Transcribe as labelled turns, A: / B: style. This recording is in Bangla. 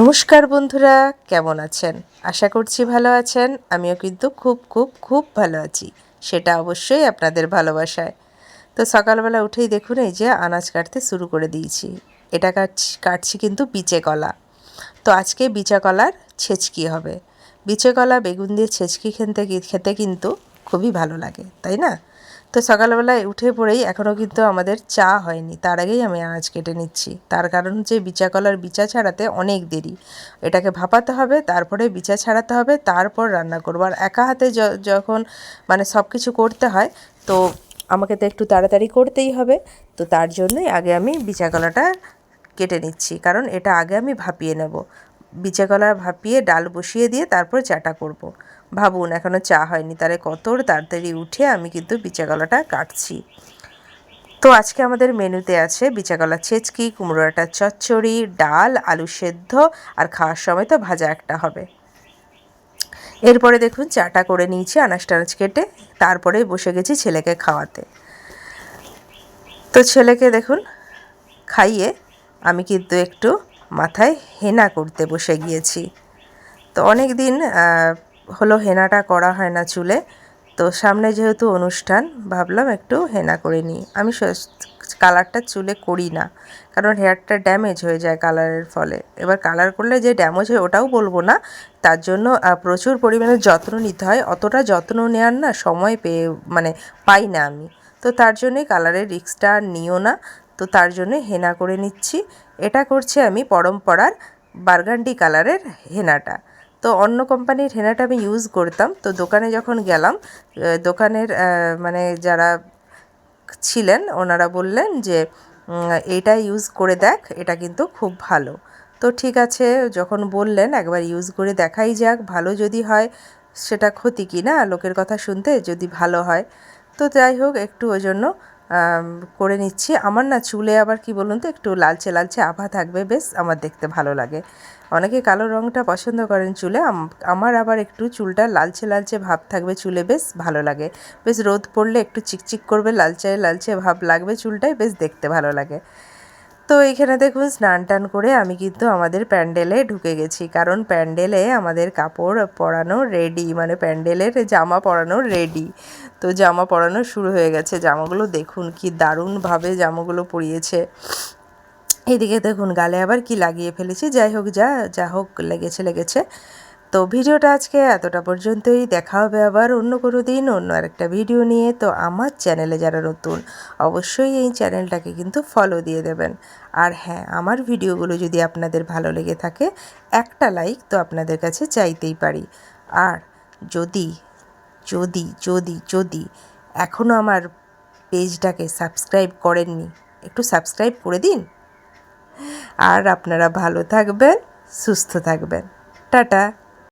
A: নমস্কার বন্ধুরা, কেমন আছেন? আশা করছি ভালো আছেন। আমিও কিন্তু খুব খুব খুব ভালো আছি, সেটা অবশ্যই আপনাদের ভালোবাসায়। তো সকালবেলা উঠেই দেখুন, এই যে আনাজ কাটতে শুরু করে দিয়েছি। এটা কাটছি কাটছি কিন্তু বিচে কলা। তো আজকে বিচা কলার ছেচকি হবে। বিচে কলা, বেগুন দিয়ে ছেচকি খেতে খেতে কিন্তু খুবই ভালো লাগে, তাই না? তো সকালবেলায় উঠে পড়েই এখনও কিন্তু আমাদের চা হয়নি। তার আগেই আমি আনাজ কেটে নিচ্ছি। তার কারণ হচ্ছে বিচা কলার বিচা ছাড়াতে অনেক দেরি। এটাকে ভাপাতে হবে, তারপরে বিচা ছাড়াতে হবে, তারপর রান্না করব। আর একা হাতে যখন মানে সব কিছু করতে হয়, তো আমাকে তো একটু তাড়াতাড়ি করতেই হবে। তো তার জন্যই আগে আমি বিচা কলাটা কেটে নিচ্ছি। কারণ এটা আগে আমি ভাপিয়ে নেব। বিচা কলা ভাপিয়ে ডাল বসিয়ে দিয়ে তারপর চাটা করব। ভাবুন এখনও চা হয়নি। তাহলে কত তাড়াতাড়ি উঠে আমি কিন্তু বিচা কলাটা কাটছি। তো আজকে আমাদের মেনুতে আছে বিচাকলা ছেচকি কুমড়ো একটা চচ্চড়ি, ডাল, আলু সেদ্ধ, আর খাওয়ার সময় তো ভাজা একটা হবে। এরপরে দেখুন, চাটা করে নিয়েছি আনাজ টানাজ কেটে তারপরে বসে গেছি ছেলেকে খাওয়াতে। তো ছেলেকে দেখুন, খাইয়ে আমি কিন্তু একটু মাথায় হেনা করতে বসে গিয়েছি। তো অনেক দিন হলো হেনাটা করা হয় না চুলে। তো সামনে যেহেতু অনুষ্ঠান, ভাবলাম একটু হেনা করে নিই। আমি কালারটা চুলে করি না, কারণ হেয়ারটা ড্যামেজ হয়ে যায় কালারের ফলে। এবার কালার করলে যে ড্যামেজ হয় ওটাও বলব না, তার জন্য প্রচুর পরিমাণে যত্ন নিতে হয়। অতটা যত্ন নেওয়ার না সময় পেয়ে মানে পাই না আমি। তো তার জন্যই কালারের রিক্সটা আর নিও না। তো তার জন্য হেনা করে নিচ্ছি। এটা করছি আমি পরম্পরার বার্গান্ডি কালারের হেনাটা। তো অন্য কোম্পানির হেনাটা আমি ইউজ করতাম। তো দোকানে যখন গেলাম দোকানের মানে যারা ছিলেন, ওনারা বললেন যে এটা ইউজ করে দেখ, এটা কিন্তু খুব ভালো। তো ঠিক আছে, যখন বললেন, একবার ইউজ করে দেখাই যাক, ভালো যদি হয়, সেটা ক্ষতি কি না লোকের কথা শুনতে যদি ভালো হয়। তো যাই হোক, একটু ওই জন্য করে নিচ্ছি। আমার না চুলে আবার কি বলুন তো, একটু লালচে লালচে আভা থাকবে, বেশ আমার দেখতে ভালো লাগে। অনেকে কালো রঙটা পছন্দ করেন চুলে, আম- আমার আবার একটু চুলটা লালচে লালচে ভাব থাকবে চুলে, বেশ ভালো লাগে। বেশ রোদ পড়লে একটু চিকচিক করবে, লালচে লালচে ভাব লাগবে চুলটাই বেশ দেখতে ভালো লাগে। তো এইখানে দেখুন, স্নান টান করে আমি কিন্তু আমাদের প্যান্ডেলে ঢুকে গেছি। কারণ প্যান্ডেলে আমাদের কাপড় পরানো রেডি মানে প্যান্ডেলের জামা পরানো রেডি তো জামা পরানো শুরু হয়ে গেছে। জামাগুলো দেখুন, কি দারুণভাবে জামাগুলো পরিয়েছে। এইদিকে দেখুন, গালে আবার কি লাগিয়ে ফেলেছি। যাই হোক, যা যা হোক, লেগেছে লেগেছে। তো ভিডিওটা আজকে এতটা পর্যন্তই। দেখা হবে আবার অন্য কোনো দিন, অন্য আরেকটা ভিডিও নিয়ে। তো আমার চ্যানেলে যারা নতুন, অবশ্যই এই চ্যানেলটাকে কিন্তু ফলো দিয়ে দেবেন। আর হ্যাঁ আমার ভিডিওগুলো যদি আপনাদের ভালো লেগে থাকে, একটা লাইক তো আপনাদের কাছে চাইতেই পারি। আর যদি যদি যদি যদি এখনও আমার পেজটাকে সাবস্ক্রাইব করেননি, একটু সাবস্ক্রাইব করে দিন। আর আপনারা ভালো থাকবেন, সুস্থ থাকবেন। টাটা।